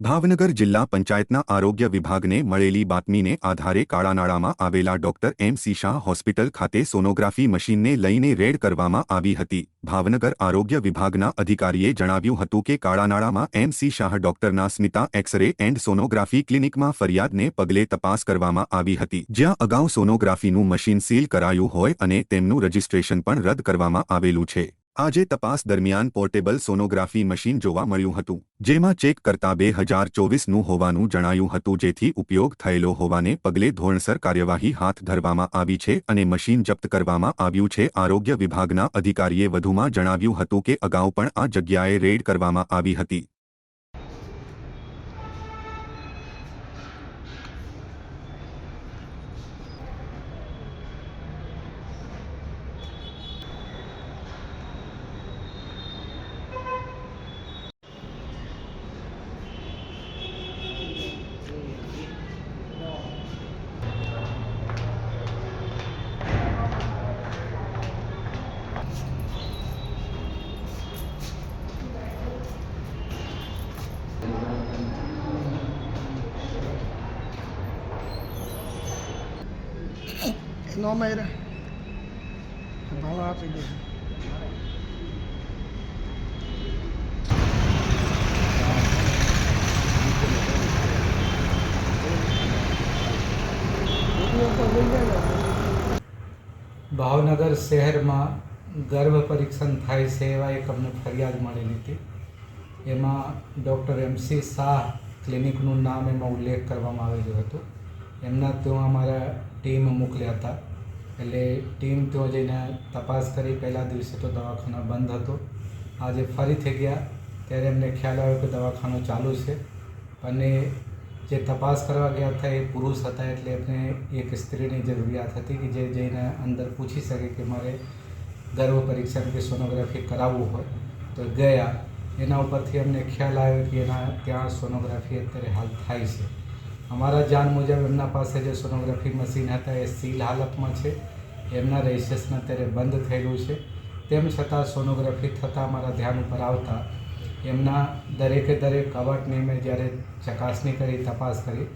ભાવનગર જિલ્લા પંચાયતના આરોગ્ય વિભાગને મળેલી બાતમીને આધારે કાળાનાળામાં આવેલા doctor M C Shah hospital ખાતે સોનોગ્રાફી મશીનને લઈને રેડ કરવામાં આવી હતી. ભાવનગર આરોગ્ય વિભાગના અધિકારીએ જણાવ્યું હતું કે કાળાનાળામાં એમ સી શાહ ડોક્ટરના સ્મિતા એક્સરે એન્ડ સોનોગ્રાફી ક્લિનિકમાં ફરિયાદને પગલે તપાસ કરવામાં આવી હતી. જ્યાં અગાઉ સોનોગ્રાફીનું મશીન સીલ કરાયું હોય અને તેમનું રજિસ્ટ્રેશન પણ રદ કરવામાં આવેલું છે. આજે તપાસ દરમિયાન પોર્ટેબલ સોનોગ્રાફી મશીન જોવા મળ્યું હતું, જેમાં ચેક કરતા બે હજાર ચોવીસનું હોવાનું જણાયું હતું, જેથી ઉપયોગ થયેલો હોવાને પગલે ધોરણસર કાર્યવાહી હાથ ધરવામાં આવી છે અને મશીન જપ્ત કરવામાં આવ્યું છે. આરોગ્ય વિભાગના અધિકારીએ વધુમાં જણાવ્યું હતું કે અગાઉ પણ આ જગ્યાએ રેડ કરવામાં આવી હતી. નો માર્યા ભાવ ભાવનગર શહેરમાં ગર્ભ પરીક્ષણ થાય છે એવા એક અમને ફરિયાદ મળેલી હતી. એમાં ડૉક્ટર એમસી શાહ ક્લિનિકનું નામ એમાં ઉલ્લેખ કરવામાં આવેલું હતું. એમના ત્યાં અમારા ટીમ મોકલ્યા હતા. એટલે ટીમ ત્યાં જઈને તપાસ કરી પહેલા દિવસે તો દવાખાના બંધ હતો. આજે ફરી થઈ ગયા. ત્યારે એમને ખ્યાલ આવ્યો કે દવાખાનું ચાલુ છે. અને જે તપાસ કરવા ગયા હતા એ પુરુષ હતા એટલે એમને એક સ્ત્રીની જરૂરિયાત હતી કે જે જઈને અંદર પૂછી શકે કે મારે ગર્ભ પરીક્ષણ કે સોનોગ્રાફી કરાવવું હોય. તો ગયા. એના ઉપરથી અમને ખ્યાલ આવ્યો કે એના ત્યાં સોનોગ્રાફી અત્યારે હાલ થાય છે. અમારા જાણ મુજબ એમના પાસે જે સોનોગ્રાફી મશીન હતા એ સીલ હાલતમાં છે. એમના રજિસ્ટ્રેશન અત્યારે બંધ થયેલું છે. તેમ છતાં સોનોગ્રાફી થતાં અમારા ધ્યાન ઉપર આવતા એમના દરેકે દરેક કવાટની મેં જ્યારે ચકાસણી કરી, તપાસ કરી,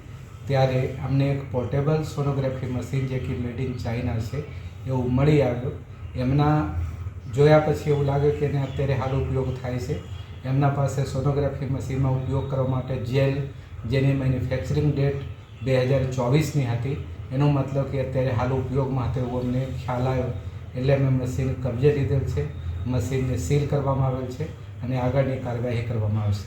ત્યારે અમને એક પોર્ટેબલ સોનોગ્રાફી મશીન જે કે મેડ ઇન ચાઇના છે, એવું મળી આવ્યું. એમના જોયા પછી એવું લાગે કે એને અત્યારે હાલ ઉપયોગ થાય છે. એમના પાસે સોનોગ્રાફી મશીનમાં ઉપયોગ કરવા માટે જેલ જેની મેન્યુફેક્ચરિંગ ડેટ બે હજાર ચોવીસની હતી. એનો મતલબ કે અત્યારે હાલ ઉપયોગમાં હતો એવો અમને ખ્યાલ આવ્યો. એટલે અમે મશીન કબજે લીધેલ છે. મશીનને સીલ કરવામાં આવેલ છે અને આગળની કાર્યવાહી કરવામાં આવશે.